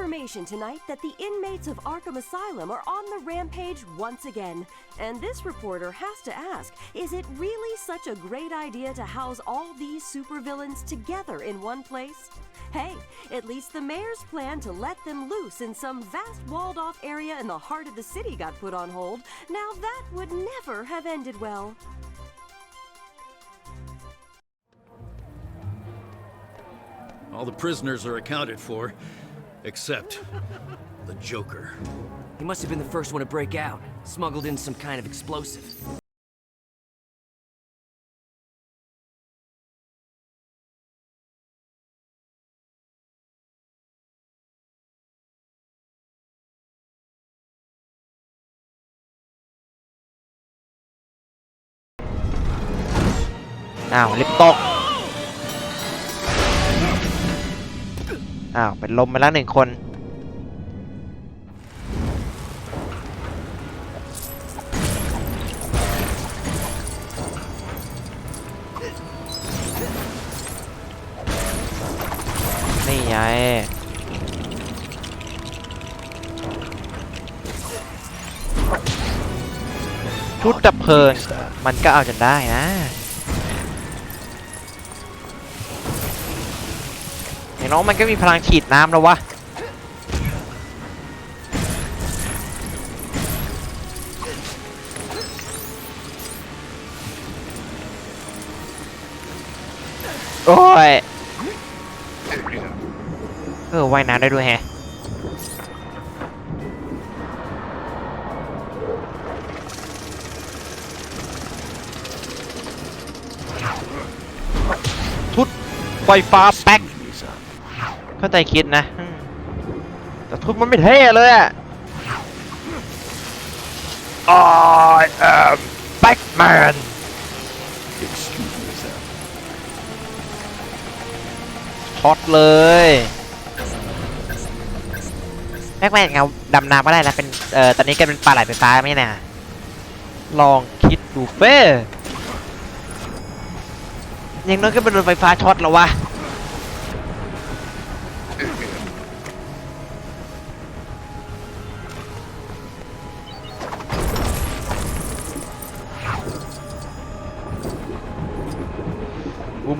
information tonight that the inmates of Arkham Asylum are on the rampage once again. And this reporter has to ask is it really such a great idea to house all these supervillains together in one place? Hey, at least the mayor's plan to let them loose in some vast walled off area in the heart of the city got put on hold. Now that would never have ended well. All the prisoners are accounted for, Except the Joker. He must have been the first one to break out, smuggled in some kind of explosive. Nào, liệp tộc อ้าว เป็นลมไปแล้วหนึ่งคน นี่ไงชุดดับเพลิง มันก็เอาจนได้นะ น้องมันก็มีพลังฉีดน้ำแล้ววะโอ้ยเออว่ายน้ำได้ด้วยแฮะชุดไฟฟ้าแป๊ก เข้าใจคิดนะอืมแต่ทุนมันไม่เท่เลยอะ I am Batman Excuse me, sir. ช็อตเลยแบ็กแมนเงาดำน้ำก็ได้นะเป็นเอ่อตอนนี้แกเป็นปลาไหลไฟฟ้าไม่ใช่นะลองคิดดูเฟ้อย่างน้อยก็เป็นโดนไฟฟ้าช็อตแล้ววะ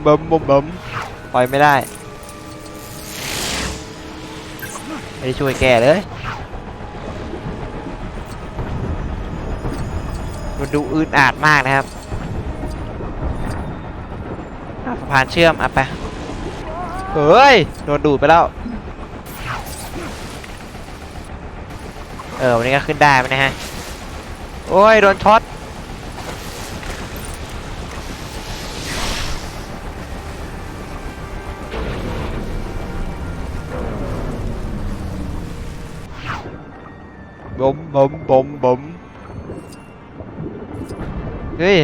บุมบัมบุมบัมปล่อยไม่ได้ไม่ได้ช่วยแกเลยมันดูอืดอาดมากนะครับสะพานเชื่อมอะไปเฮ้ยโดนดูดไปแล้วเออวันนี้ก็ขึ้นได้ไหมนะฮะโอ้ยโดนช็อต บมบมบมเฮ้ย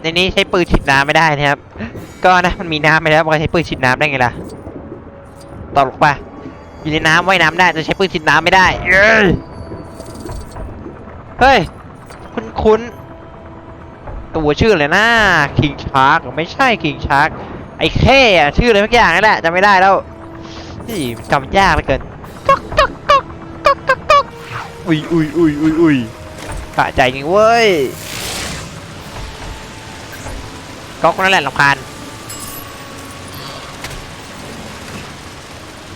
ในนี้ใช้ปืนฉีดน้ำไม่ได้นะครับ ก็นะมันมีน้ำไปแล้วมันใช้ปืนฉีดน้ำได้ไงล่ะตลกปะอยู่ในน้ำว่ายน้ำได้จะใช้ปืนฉีดน้ำไม่ได้เอ้ยเฮ้ย คุ้นคุ้นๆตัวชื่ออะไรนะคิงชาร์กไม่ใช่คิงชาร์กไอ้แค่อะชื่ออะไรสักอย่างนี่แหละจำไม่ได้แล้วจำยากเหลือเกิน อุ้ยอุ้ยอุ้ยอุ้ยอุ้ยกะใจจริงเว้ยก๊อกนั่นแหละลำคาญ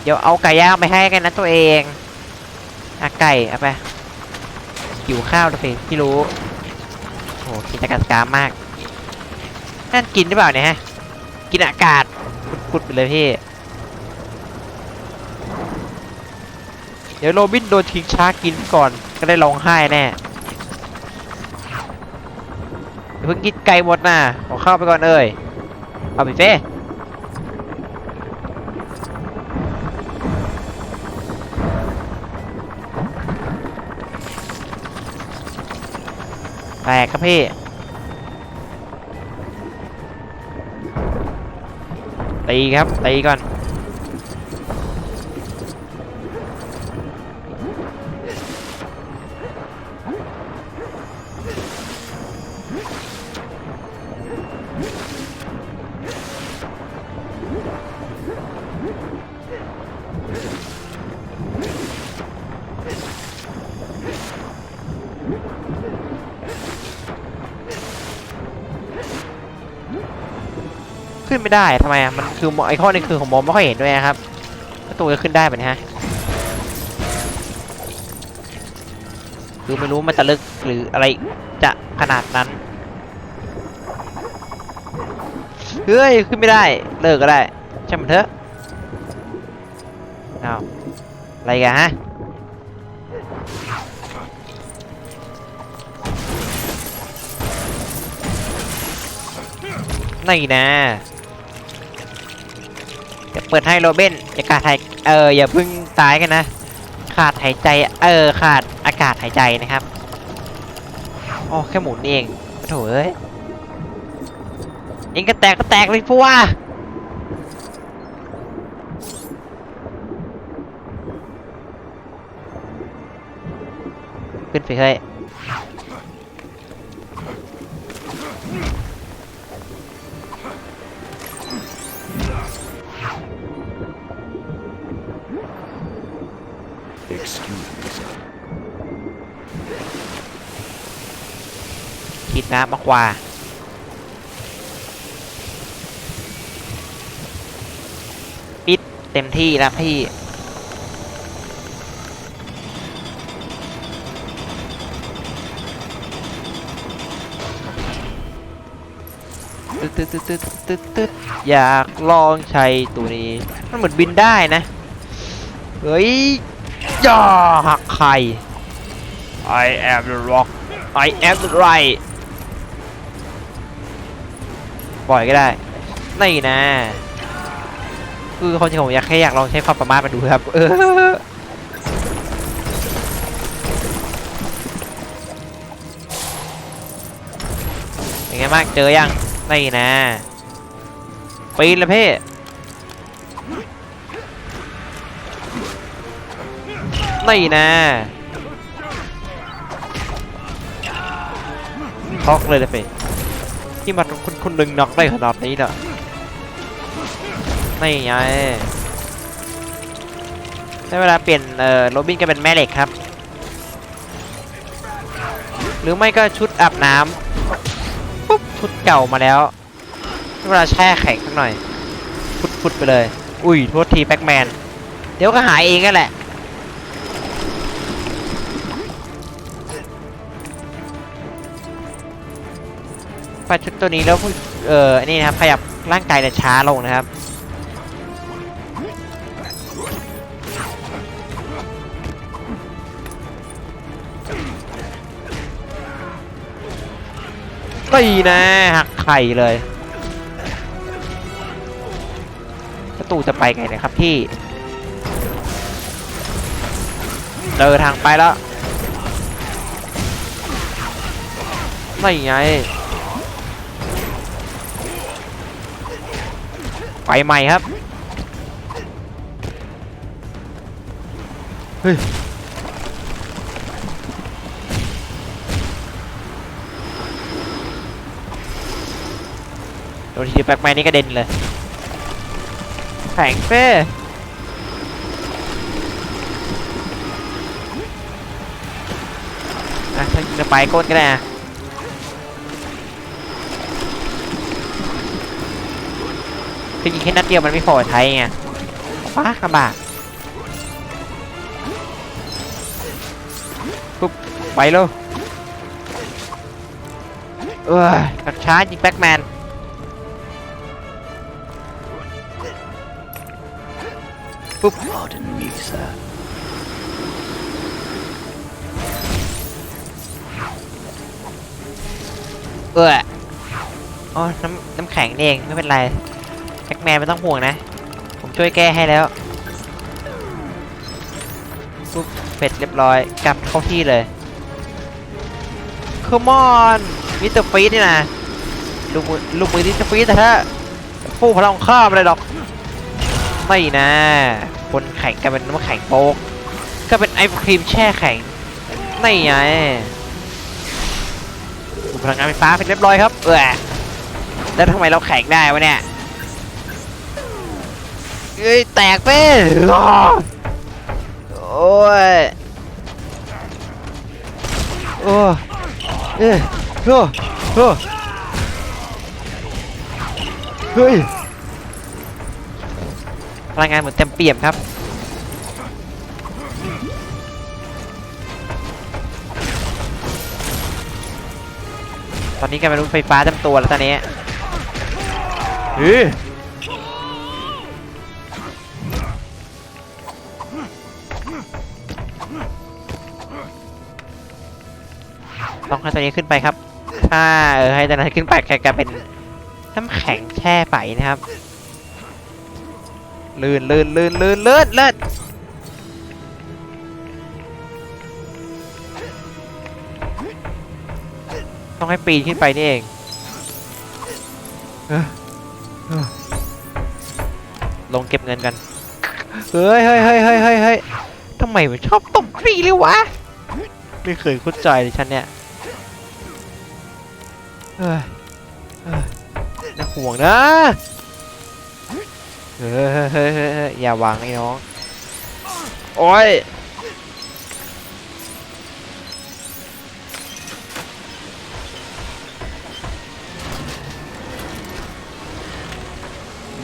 เดี๋ยวเอาไก่ย่างไปให้กันนะตัวเองอะไก่เอาไปหิวข้าวนะสิที่รู้โอ้กินจากกามากนั่นกินหรือเปล่าเนี่ยฮะ กินอากาศพุดๆไปเลยพี่ ดี๋ยวโรบินโดนทิ้งช้ากินก่อน ก็ได้ร้องไห้แน่เพิ่งกินไก่หมดนะขอเข้าไปก่อนเอ้ยเอาไปเฟ่แตกครับพี่ตีครับตีก่อน ไม่ได้ทำไมอะมันคือไอคอนนี่คือผมมองไม่ค่อยเห็นด้วยนะครับประตูจะขึ้นได้แบบนี้ฮะคือไม่รู้มันจะลึกหรืออะไรจะขนาดนั้นเฮ้ยขึ้นไม่ได้เลิกก็ได้ใช่มันเถอะเอาอะไรกันฮะนี่นะเดี๋ย ปิดให้โรเบนอย่าขาดหายเอออย่าพิ่งตายกันนะ ขาดหายใจเออขาดอากาศหายใจนะครับอ๋อแค่หมุนเองโถ่เอ้ยเองก็แตกก็แตกเลยพวกขึ้นไปเฮ้ย คิดน้ำมากกว่าปิดเต็มที่แล้วพี่ตึ๊ดตึ๊ดตึ๊ดตึ๊ดตึ๊ดตึ๊ดอยากลองใช้ตัวนี้ มันเหมือนบินได้นะ เฮ้ยย่าหักไข่ I am the rock I am the right ปล่อยก็ได้นี่นะ คือคนที่ผมอยากแค่อยากลองใช้ความสามารถมาดูครับ เออเป็นไงบ้างเจอยังนี่นะปีนเลยพี่นี่นะช็อกเลยนะเฟ ที่มาคนคนหนึ่งน็อกได้ขนาดนี้เนอะไม่ไงได้เวลาเปลี่ยนเอ่อโรบินก็เป็นแม่เหล็กครับ หรือไม่ก็ชุดอาบน้ำปุ๊บชุดเก่ามาแล้วเวลาแช่แข็งสักหน่อยฟุดๆไปเลย อุ้ยโทษทีแบ็กแมน เดี๋ยวก็หายเองกันแหละ ไปชุดตัวนี้แล้วเอ่ออันนี่นะครับขยับร่างกายจะช้าลงนะครับตีนะหักไข่เลยประตูจะไปไงเนะครับพี่เจอทางไปแล้วไม่ไง ไปใหม่ครับ เฮ้ย โดนทีแบ็กแมนนี่กระเด็นเลย แข็งเฟ้อะถ้าจะไปก้นก็ได้นะ คือยิงแค่นัดเดียวมันไม่พอใช้ไงป้าลำบากปุ๊บไปเลยเออกักช้ายิงแบ็กแมนปุ๊บ Pardon me, sir. เอออ๋อน้ำน้ำแข็งนี่เองไม่เป็นไร แบ็กแมนไม่ต้องห่วงนะ ผมช่วยแก้ให้แล้วปุ๊บเสร็จเรียบร้อย กลับเข้าที่เลย Come on มิสเตอร์ฟีดนี่นะลูกมือลูกมือที่จะฟีดแต่ถ้าฟูพลังข้ามอะไรหรอก ไม่นะคนแข็งกลายเป็นน้ำแข็งโป๊กก็เป็นไอศครีมแช่แข็งไม่ไงพลังงานไฟฟ้าเป็นเรียบร้อยครับเออแล้วทำไมเราแข็งได้วะเนี่ย เอ้ยแตกไปอ้อโอ้ยโอ้เอ้ยโอ้โอ้เฮ้ยพลังงานเหมือนเต็มเปี่ยมครับตอนนี้กลายเป็นรถไฟฟ้าเต็มตัวแล้วตอนนี้เฮ้ย ต้องให้ตัวนี้ขึ้นไปครับ ถ้าเออให้ตัวนั้นขึ้นไปกลายเป็นน้ำแข็งแช่ไฟนะครับ ลื่นลื่นลื่นลื่นลื่นลื่นต้องให้ปีนขึ้นไปนี่เองลงเก็บเงินกัน เฮ้ยเฮ้ยเฮ้ยเฮ้ยเฮ้ยทำไมมันชอบตกฟรีเลยวะ ไม่เคยเข้าใจเลยฉันเนี่ย เฮ้ยเฮ้ยน่าห่วงนะเฮ้ยเฮ้ยเฮ้ยเฮ้ยอย่าวางไอ้น้อง โอ้ย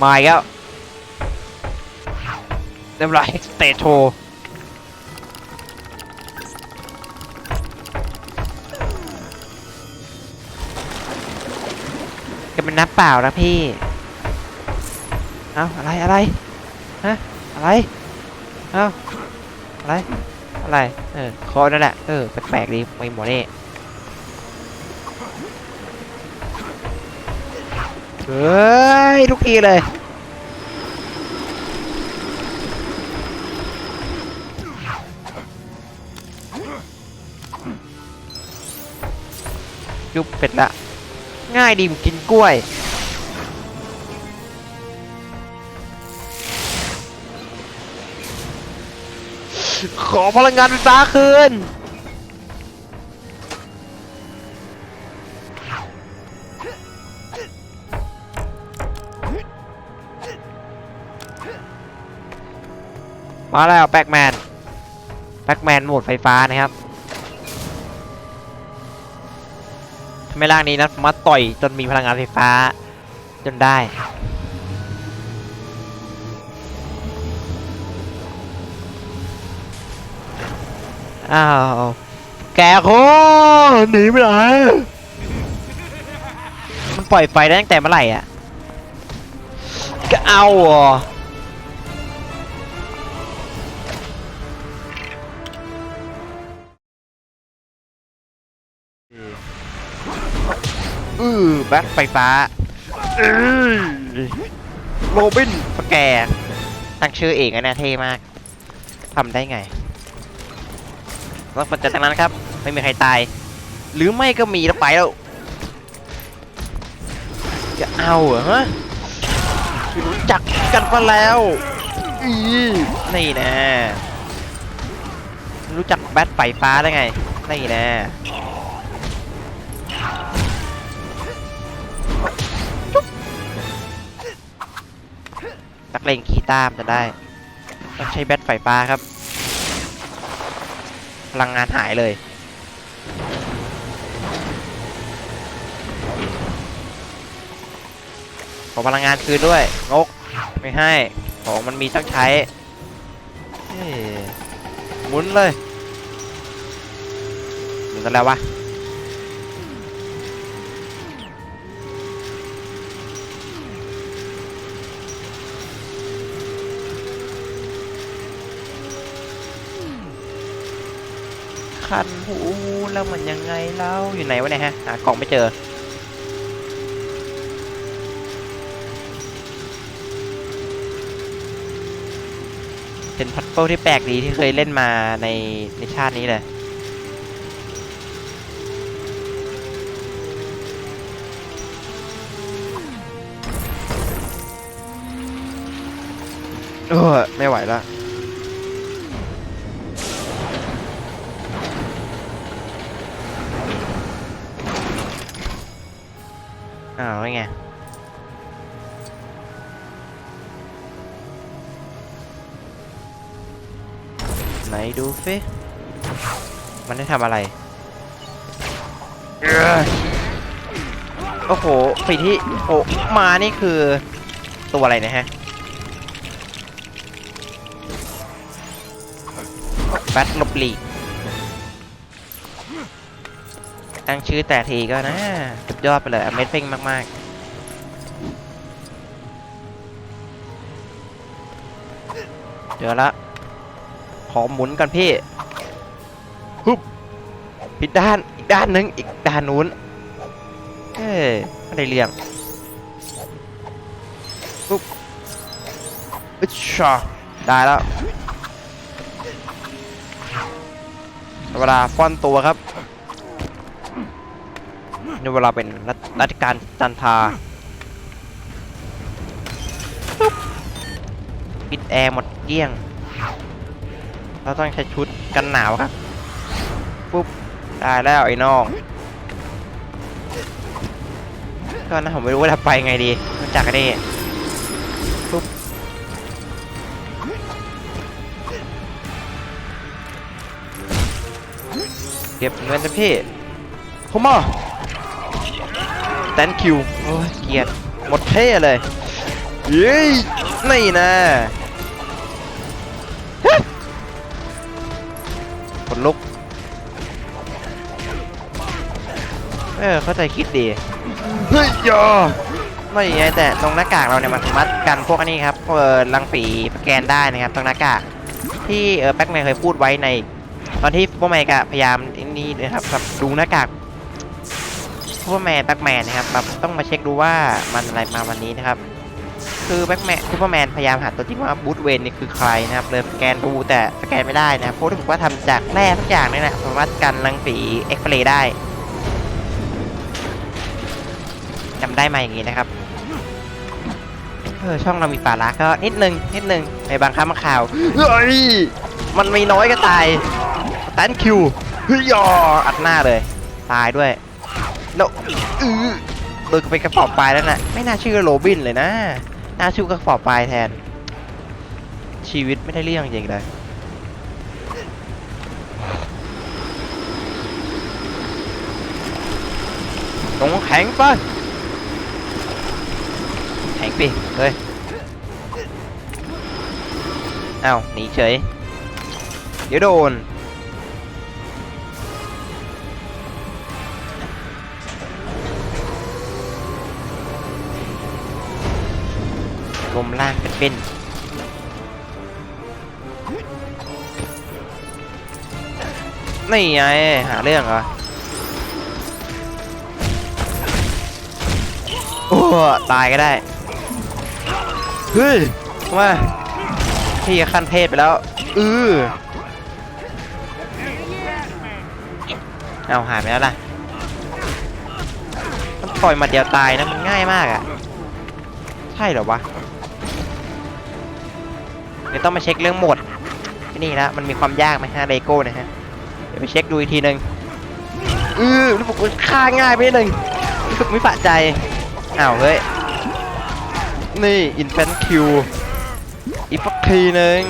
มาอีกแล้วเรียบร้อยสเตทโช ก็เป็นน้ำเปล่านะพี่ เอ้าอะไรอะไร ฮะ อะไร เอ้าอะไร อะไร เออคอนั่นแหละ เออ แปลกๆดีไม่หมดนี่เฮ้ย ทุกทีเลย ยุบเป็ดละ ง่ายดีเหมือนกินกล้วย ขอพลังงานไฟฟ้าคืนมาแล้วแบ็กแมน แบ็กแมนโหมดไฟฟ้านะครับ ทำให้ร่างนี้นะสามารถต่อยจนมีพลังงานไฟฟ้า จนได้อ้าวแกโคหนีไปไหนมันปล่อยไฟได้ตั้งแต่เมื่อไหร่อะก็เอาออื แบ็คไฟฟ้าอื้อโรบินสแกร์ตั้งชื่อเองอะนะเท่มากทำได้ไงแล้วจากนั้นครับ ไม่มีใครตาย หรือไม่ก็มีแล้วไปแล้ว จะเอาเหรอฮะรู้จักกันมาแล้วอีนี่นะ รู้จักแบทไฟฟ้าได้ไง นี่นะ กเลงขี่ตามจะได้ต้องใช้แบทไฟฟ้าครับ พลังงานหายเลย ขอพลังงานคืนด้วยงกไม่ให้ของมันมีต้องใช้หมุนเลยหมุนกันแล้ววะ คันหูแล้วมันยังไงเล่าอยู่ไหนวะเนี่ยฮะหากล่องไม่เจอ เป็นพัซเฟิลที่แปลกดีที่เคยเล่นมาในในชาตินี้เลยเออไม่ไหวแล้ว ไงไหนดูฟิมันได้ทำอะไร โอ้โหฝีที่โอ้มานี่คือ ตัวอะไรนะฮะแบทลบลีกตั้งชื่อแต่ทีก็นะสุดยอดไปเลย อเมทซิ่งมาก ๆ เจอละ ขอหมุนกันพี่ฮึบผิดด้านอีกด้านหนึง อีกด้านนู้นเอ้ยไม่ได้เรื่องปุ๊บอึชชาได้แล้วเวลาฟ้อนตัวครับในเวลาเป็นรัฐรัชการจันทราปุ๊บปิด แอร์หมดเกลี้ยง เราต้องใช้ชุดกันหนาวครับปุ๊บได้แล้วไอ้น้องก็นะผมไม่รู้ว่าจะไปไงดีนอกจากนี้ปุ๊บเก็บเงินนะพี่ผมอะ thank you โอ้ยเกลียดหมดเท่เลยเย้ยนี่นะ ลุก เออ เข้าใจคิดดี เฮ้ยยอไม่ไงแต่ตรงหน้ากากเราเนี่ยมันสามารถกันพวกอันนี้ครับ เออรังฝีสแกนได้นะครับตรงหน้ากาก ที่เออแบ็กแมนเคยพูดไว้ใน ตอนที่พวกแมนกะพยายามนี่นะครับแบบดูหน้ากากพวกแมนแบ็กแมนนะครับแบบต้องมาเช็คดูว่ามันอะไรมาวันนี้นะครับ คือแบ็กแมนซูเปอร์แมนพยายามหาตัวที่ว่าบูธเวนนี่คือใครนะครับเลยสแกนดูแต่สแกนไม่ได้นะครับเพราะรู้สึกว่าทำจากแร่ทุกอย่างเนี่ยนะสามารถกันรังสีเอ็กซเรย์ได้จำได้มาอย่างนี้นะครับเออช่องเรามีฝาละก็นิดนึงนิดนึงในบางครั้งบางข่าวเฮ้ยมันมีน้อยก็ตายสแตนคิวเฮ้ยยออัดหน้าเลย ตายด้วยแล้วอือโดนไปกระสอบปลายแล้วน่ะไม่น่าชื่อโรบินเลยนะ น่าชื่อกระสอบปลายแทน ชีวิตไม่ได้เรื่องจริงเลยตรงแข็งไปแข็งปีเฮ้ยเอ้าหนีเฉย เดี๋ยวโดน ลมล่างเป็นเป็นนี่ไงหาเรื่องเหรอโอ้ตายก็ได้เฮ้ยว่าพี่ขั้นเทพไปแล้วอือเอาหายไปแล้วล่ะมันปล่อยมาเดียวตายนะมันง่ายมากอะใช่เหรอวะ เดี๋ยวต้องมาเช็คเรื่องโหมดที่นี่ละมันมีความยากไหมฮะเลโก้นะฮะเดี๋ยวไปเช็คดูอีกทีหนึ่งอือรู้สึกว่าฆ่าง่ายไปนิดนึงรู้สึกไม่ปะใจอ้าวเฮ้ยนี่อินแฟนคิวอีกฟักทีหนึ่ง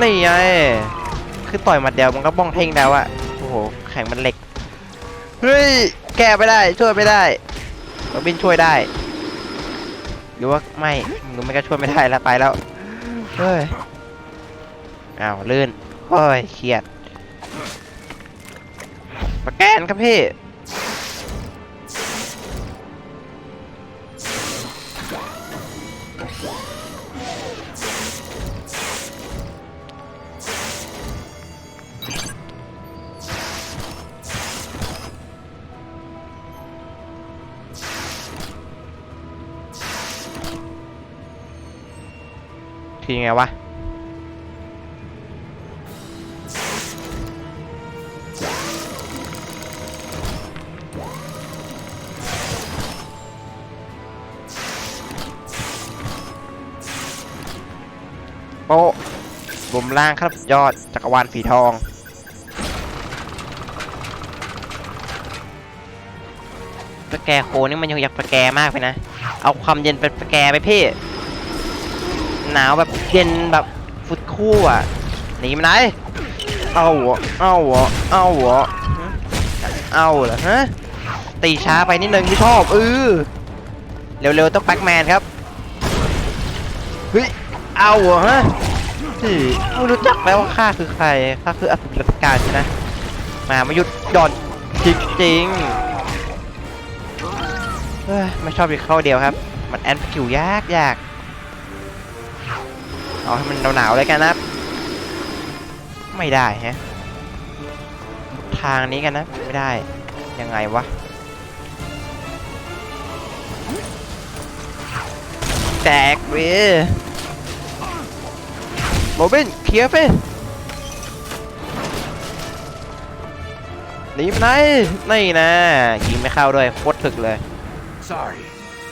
นี่ไงคือต่อยมัดเดียวมันก็บ้องเท่งแล้วอะโอ้โหแข็งมันเหล็ก เฮ้ย แก้ไม่ได้ ช่วยไม่ได้โรบินช่วยได้ หรือว่าไม่หรือไม่ก็ช่วยไม่ได้แล้วไปแล้วเฮ้ยอ้าวลื่นโอ้ยเครียดสแกนครับพี่ ไงวะโป๊ะบุมล่างครับยอดจักรวาลสีทองสแกโคนี่มันยังอยากสแกมากไปนะ เอาความเย็นเป็นสแกไปพี่ หนาวแบบเย็นแบบฟุดคู่อะหนีมันไหนเอาเหรอเอาเหรอเอาเหรอฮะเอาเหรอฮะตีช้าไปนิดนึงไม่ชอบเออเร็วๆต้องแบ็กแมนครับเฮ้ยเอาเหรอฮะที่ไม่รู้จักแล้วว่าข้าคือใครข้าคืออสุรการใช่ไหมมาไม่หยุดหย่อนจริงๆเอ้ยไม่ชอบอีกเข้าเดียวครับ มันแอนคิวยากยาก เอาให้มันหนาวๆเลยกันนะ ไม่ได้ฮะ ทางนี้กันนะ ไม่ได้ ยังไงวะ แตกเว้ยโรบินเคลียร์ไปหนีไปไหนนี่นะยิงไม่เข้าด้วยโคตรถึกเลย Sorry,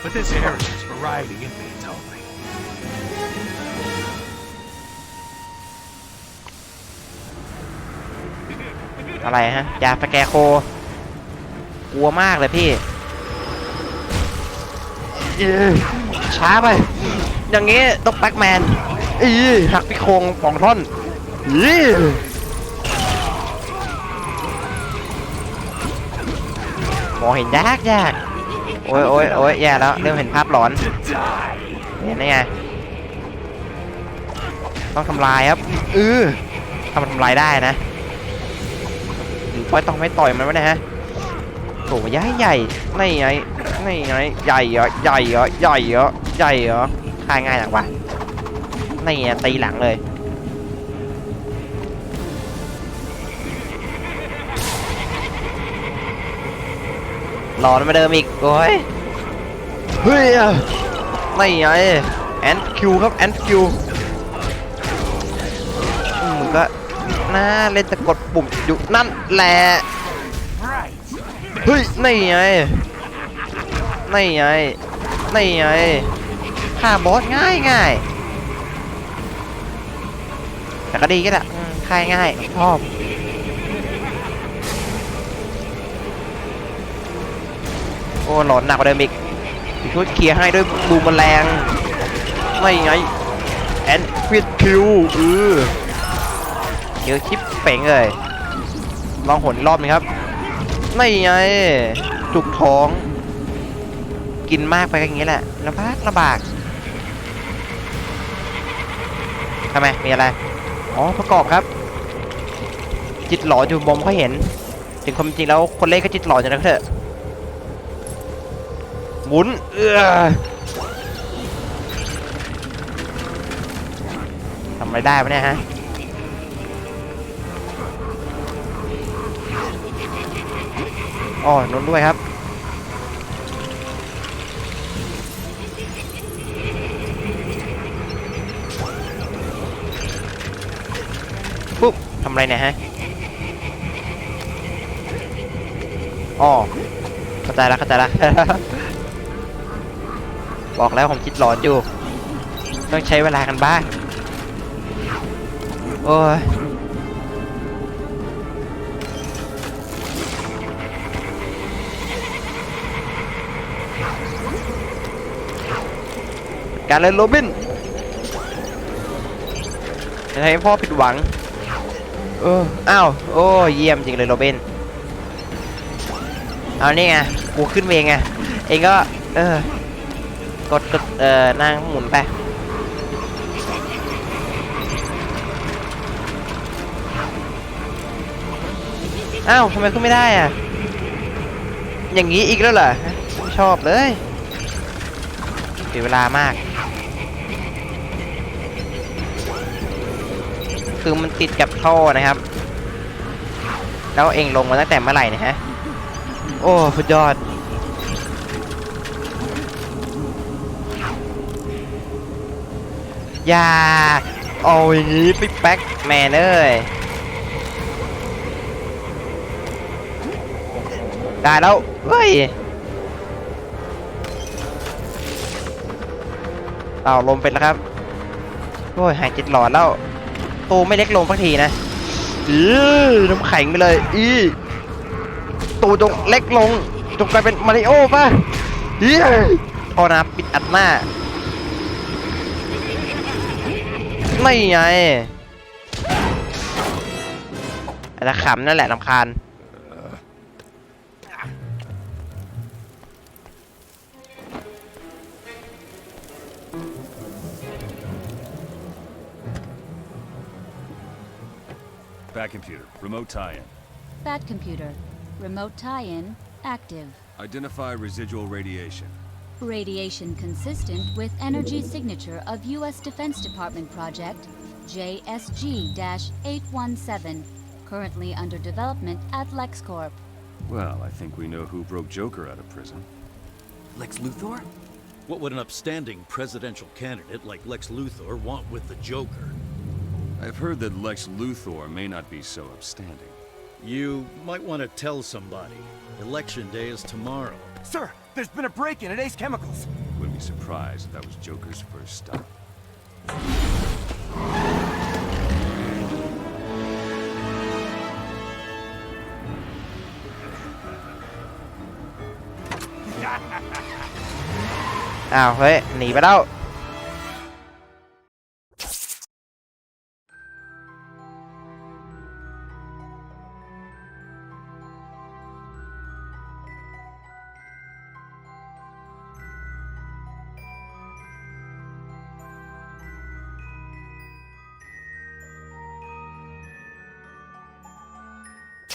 but this area is for riding inmates อะไรฮะยาสแกโค กลัวมากเลยพี่เอ้ยช้าไป อย่างงี้ต้องแบ็กแมนอีหักพี่โครงสองท่อนอีมองเห็นยากยากโอ้ยโอ้ยโอ้ยแย่แล้วเริ่มเห็นภาพหลอน To die! เห็นได้ไงต้องทำลายครับเออถ้ามันทำลายได้นะ หรือว่ต้องไม่ต่อยมันไว้นะฮะโถใหญ่ใหญ่ไม่ไงไม่ไงใหญ่เหรอใหญ่เหรอใหญ่เหรอใหญ่เหรอฆ่าง่ายหนักวะนี่ไงตีหลังเลยหลอนมาเดิมอีกโอ้ยเฮ้ยไม่ไงแอนคิวครับแอนคิว น่าเล่นแต่กดปุ่มอยู่นั่นแหละ เฮ้ย นี่ไง นี่ไง นี่ไงฆ่าบอสง่ายง่ายแต่ก็ดีก็ได้อืมฆ่าง่ายชอบโอ้หลอนหนักกว่าเดิมอีกช่วยเคลียร์ให้ด้วยบูมแมลงไม่ไงแอนฟิตคิวเออ เยอะชิปเป่งเลย ลองหนรอบหนึงครับ ไม่ไง จุกท้อง กินมากไปก็อย่างนี้แหละลำบากลำบากทำไม มีอะไร อ๋อ ประกอบครับ จิตหลอนอยู่มอม่ค่อยเห็น ถึงความจริงแล้วคนเล่นก็จิตหลอนอยู่นะเถอะ หมุน เอือทำอะไรได้ปะเนี่ยฮะ อ๋อนนด้วยครับ ปุ๊บทำอะไรเนี่ยฮะอ๋อเข้าใจแล้วเข้าใจแล้วบอกแล้วผมคิดหลอนอยู่ ต้องใช้เวลากันบ้าง โอ้ย การเล่นโรบินจะให้พ่อผิดหวังเอออ้าวโอ้เยี่ยมจริงเลยโรบินเอานี่ไงกูขึ้นเวงไงเองก็เออกดกดเออนั่งหมุนไปอ้าวทำไมขึ้นไม่ได้อะ อย่างนี้อีกแล้วเหรอ ชอบเลยเสียเวลามาก คือมันติดกับท่อนะครับ แล้วเองลงมาตั้งแต่เมื่อไหร่เนะฮะ โอ้สุดยอด อย่า เอาอย่างนี้ปิ๊กแป๊กแมนเอ้ยได้แล้ว เฮ้ยเอาลมเป็นแล้วครับ โอ้ยหายจิตหลอนแล้ว ตูไม่เล็กลงสักทีนะอีน้ำแข็งไปเลย อีตูจงเล็กลงจงกลายเป็นมาริโอป่ะอีพอนะปิดอัดหน้า ไม่ไงอาจจะขำนั่นแหละลำคาญ Back computer, remote tie-in. Bat computer. Remote tie-in active. Identify residual radiation. Radiation consistent with energy signature of U.S. Defense Department project JSG-817, currently under development at LexCorp. Well, I think we know who broke Joker out of prison. Lex Luthor? What would an upstanding presidential candidate like Lex Luthor want with the Joker? I've heard that Lex Luthor may not be so upstanding. You might want to tell somebody. Election day is tomorrow. Sir, there's been a break-in at Ace Chemicals. Wouldn't be surprised if that was Joker's first stop. อ้าว เฮ้ย หนีไปแล้ว